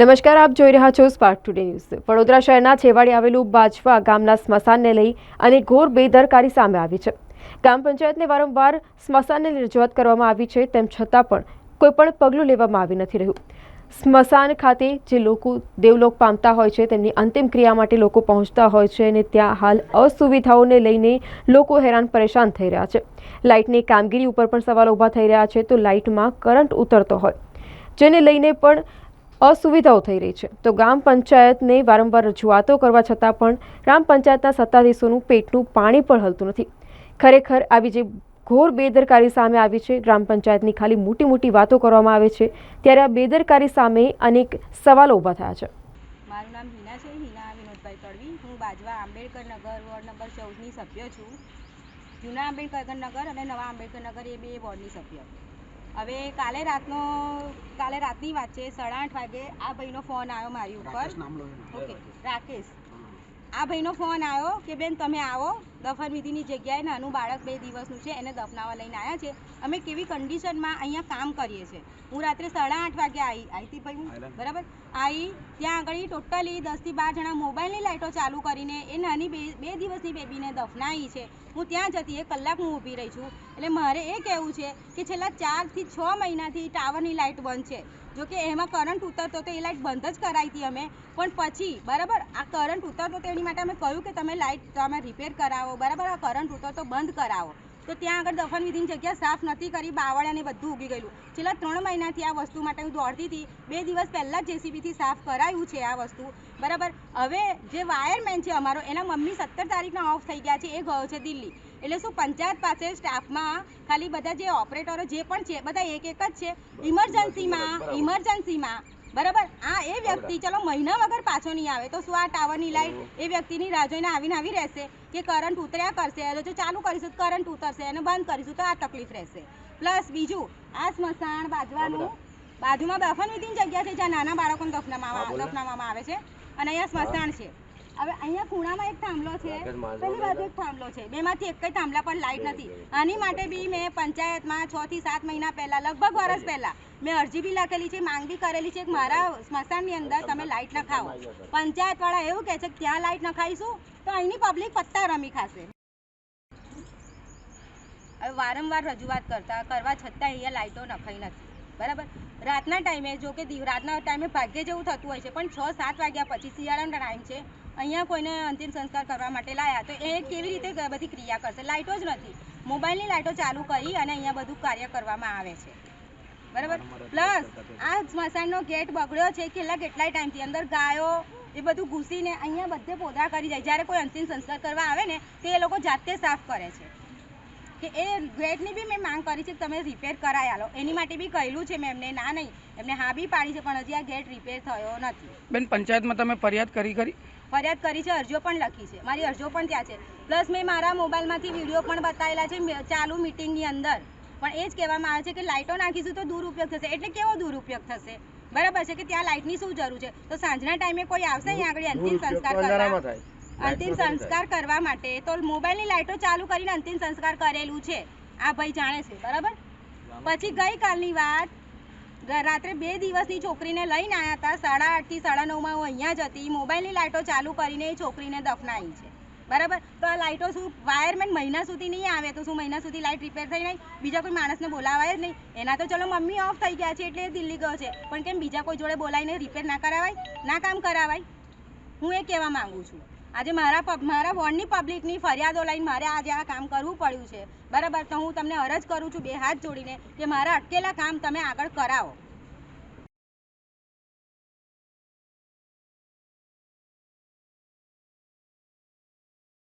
નમસ્કાર, આપ જોઈ રહ્યા છો સ્પાર્ક ટુડે ન્યૂઝ વડોદરા શહેરના છેવાડે આવેલું બાજવા ગામના સ્મશાનને લઈ અને ઘોર બેદરકારી સામે આવી છે. ગ્રામ પંચાયતને વારંવાર સ્મશાનને રજૂઆત કરવામાં આવી છે, તેમ છતાં પણ કોઈ પણ પગલું લેવામાં આવી નથી રહ્યું. સ્મશાન ખાતે જે લોકો દેવલોક પામતા હોય છે, તેમની અંતિમ ક્રિયા માટે લોકો પહોંચતા હોય છે અને ત્યાં હાલ અસુવિધાઓને લઈને લોકો હેરાન પરેશાન થઈ રહ્યા છે. લાઇટની કામગીરી ઉપર પણ સવાલ ઊભા થઈ રહ્યા છે, તો લાઇટમાં કરંટ ઉતરતો હોય. જેને લઈને પણ અસુવિધાઓ થઈ રહી છે. તો ગ્રામ પંચાયતને વારંવાર રજૂઆતો કરવા છતાં પણ ગ્રામ પંચાયતના સત્તાધીશોનું પેટનું પાણી પણ હલતું નથી. ખરેખર આવી જે ઘોર બેદરકારી સામે આવી છે, ગ્રામ પંચાયતની ખાલી મોટી મોટી વાતો કરવામાં આવે છે, ત્યારે આ બેદરકારી સામે અનેક સવાલો ઊભા થયા છે. મારું નામ હિના છે, હિના વિનોદભાઈ તડવી. હું બાજવા આંબેડકર નગર, વોર્ડ નંબર ચૌદની સભ્ય છું. જૂના આંબેડકર નગર અને નવા આંબેડકર નગર એ બે વોર્ડની સભ્ય. હવે કાલે રાતનો કાલે રાતની વાત છે સાડા આઠ વાગે આ ભાઈનો ફોન આવ્યો મારી ઉપર. ઓકે રાકેશ. આ ભાઈનો ફોન આવ્યો કે બેન તમે આવો. દફન વિધિની જગ્યાએ નાનું બાળક બે દિવસનું છે એને દફનાવા લઈને આવ્યા છે. અમે કેવી કન્ડિશનમાં અહીંયા કામ કરીએ છીએ. હું રાત્રે સાડા આઠ વાગે આવી આવી હતી ભાઈ હું બરાબર? આવી ત્યાં આગળ ટોટલી દસથી બાર જણા મોબાઈલની લાઇટો ચાલુ કરીને એ નાની બે બે દિવસની બેબીને દફનાવી છે. હું ત્યાં જતી એક કલાક હું ઊભી રહી છું. એટલે મારે એ કહેવું છે કે છેલ્લા ચારથી છ મહિનાથી ટાવરની લાઇટ બંધ છે. જો કે એમાં કરંટ ઉતરતો તો એ લાઇટ બંધ જ કરાવી હતી અમે. પણ પછી, બરાબર, આ કરંટ ઉતરતો તો એની માટે અમે કહ્યું કે તમે લાઇટ તમે રિપેર કરાવો. બરાબર, આ કરંટ ઉતરતો બંધ કરાવો. તો ત્યાં આગળ દફન વિધિની જગ્યા સાફ નથી કરી બાવળાને બધું ઉગી ગયેલું. છેલ્લા ત્રણ મહિનાથી આ વસ્તુ માટે હું દોડતી હતી. બે દિવસ પહેલાં જ જેસીબીથી સાફ કરાયું છે આ વસ્તુ. બરાબર, હવે જે વાયરમેન છે અમારો, એના મમ્મી સત્તર તારીખના ઓફ થઈ ગયા છે, એ ગયો છે દિલ્હી. એટલે શું પંચાયત પાસે સ્ટાફમાં ખાલી બધા જે ઓપરેટરો જે પણ છે બધા એક એક જ છે. ઇમરજન્સીમાં ઇમરજન્સીમાં. બરાબર? આ એ વ્યક્તિ ચલો મહિના વગર પાછો નહીં આવે તો શું આ ટાવરની લાઈટ એ વ્યક્તિની રાહ જોઈને આવીને આવી રહેશે કે કરંટ ઉતર્યા કરશે? જો ચાલુ કરીશું તો કરંટ ઉતરશે અને બંધ કરીશું તો આ તકલીફ રહેશે. પ્લસ બીજું આ સ્મશાન બાજવાનું બાજુમાં દફન વિધિની જગ્યા છે જ્યાં નાના બાળકોને દફનાવવામાં દફનાવવામાં આવે છે. અને અહીંયા સ્મશાન છે. હવે અહીંયા ખૂણામાં એક થાંભલો છે. પેલી બાજુ એક થાંભલો છે. બેમાંથી એક જ થાંભલા પર લાઇટ નથી. આની માટે બી મેં પંચાયતમાં છ થી સાત મહિના પહેલા લગભગ વર્ષ પહેલા મેં અરજી બી લખેલી છે માંગ બી કરેલી છે કે મારા સ્મશાનની અંદર તમે લાઇટ નખાવો. પંચાયત વાળા એવું કહે છે કે ત્યાં લાઇટ નખાઈશું તો અહીંની પબ્લિક પત્તા રમી ખાશે. હવે વારંવાર રજૂઆત કરતા કરવા છતાં અહીંયા લાઇટો નખાઈ નથી. બરાબર? રાતના ટાઈમે જો કે રાતના ટાઈમે ભાગ્ય જેવું થતું હોય છે પણ છ સાત વાગ્યા પછી શિયાળાનો ટાઈમ છે અહીંયા કોઈને અંતિમ સંસ્કાર કરવા માટે લાયા. તો એ કેવી રીતે બધી ક્રિયા કરશે? લાઇટો જ નથી. મોબાઈલની લાઇટો ચાલુ કરી અને અહીંયા બધું કાર્ય કરવામાં આવે છે. બરાબર? પ્લસ આ સ્મશાનનો ગેટ બગડ્યો છે કેટલા કેટલાય ટાઈમથી. અંદર ગાયો, એ બધું ઘૂસીને અહીંયા બધે પોદરા કરી જાય. જ્યારે કોઈ અંતિમ સંસ્કાર કરવા આવે ને, તે એ લોકો જાતે સાફ કરે છે. કે એ ગેટની બી મેં માંગ કરી છે કે તમે રિપેર કરાવી આલો. એની માટે બી કહેલું છે મેં એમને ના નહીં એમને હા બી પાડી છે પણ હજી આ ગેટ રિપેર થયો નથી. બેન પંચાયતમાં તમે ફરિયાદ કરી કરી ફરિયાદ કરી છે અરજીઓ પણ લખી છે. મારી અરજીઓ પણ ત્યાં છે. પ્લસ મેં મારા મોબાઈલમાંથી વીડિયો પણ બતાવેલા છે ચાલુ મિટિંગની અંદર. પણ એ જ કહેવામાં આવે છે કે લાઇટો નાખીશું તો દુરુપયોગ થશે. એટલે કેવો દુરુપયોગ થશે? બરાબર છે કે ત્યાં લાઇટની શું જરૂર છે? તો સાંજના ટાઈમે કોઈ આવશે અહીંયા આગળ અંતિમ સંસ્કાર કરવા અંતિમ સંસ્કાર કરવા માટે તો મોબાઈલની લાઇટો ચાલુ કરીને અંતિમ સંસ્કાર કરેલું છે. આ ભાઈ જાણે છે બરાબર? પછી ગઈકાલની વાત રાત્રે બે દિવસની છોકરીને લઈને આવ્યા હતા સાડા આઠથી સાડા નવમાં હું અહીંયા જ હતી મોબાઈલની લાઇટો ચાલુ કરીને એ છોકરીને દફનાવી છે. બરાબર? તો આ લાઇટો શું વાયરમેન મહિના સુધી નહીં આવે તો શું મહિના સુધી લાઇટ રિપેર થઈ નહીં? બીજા કોઈ માણસને બોલાવાય જ નહીં? એના તો ચલો મમ્મી ઓફ થઈ ગયા છે એટલે એ દિલ્હી ગયો છે. પણ કેમ બીજા કોઈ જોડે બોલાવીને રિપેર ના કરાવાય? ના કામ કરાવાય? હું એ કહેવા માગું છું. આજે મારા મારા વોર્ડની પબ્લિકની ફરિયાદો લઈને મારે આજે આ કામ કરવું પડ્યું છે. બરાબર, તો હું તમને અરજ કરું છું બે હાથ જોડીને કે મારા અટકેલા કામ તમે આગળ કરાવો.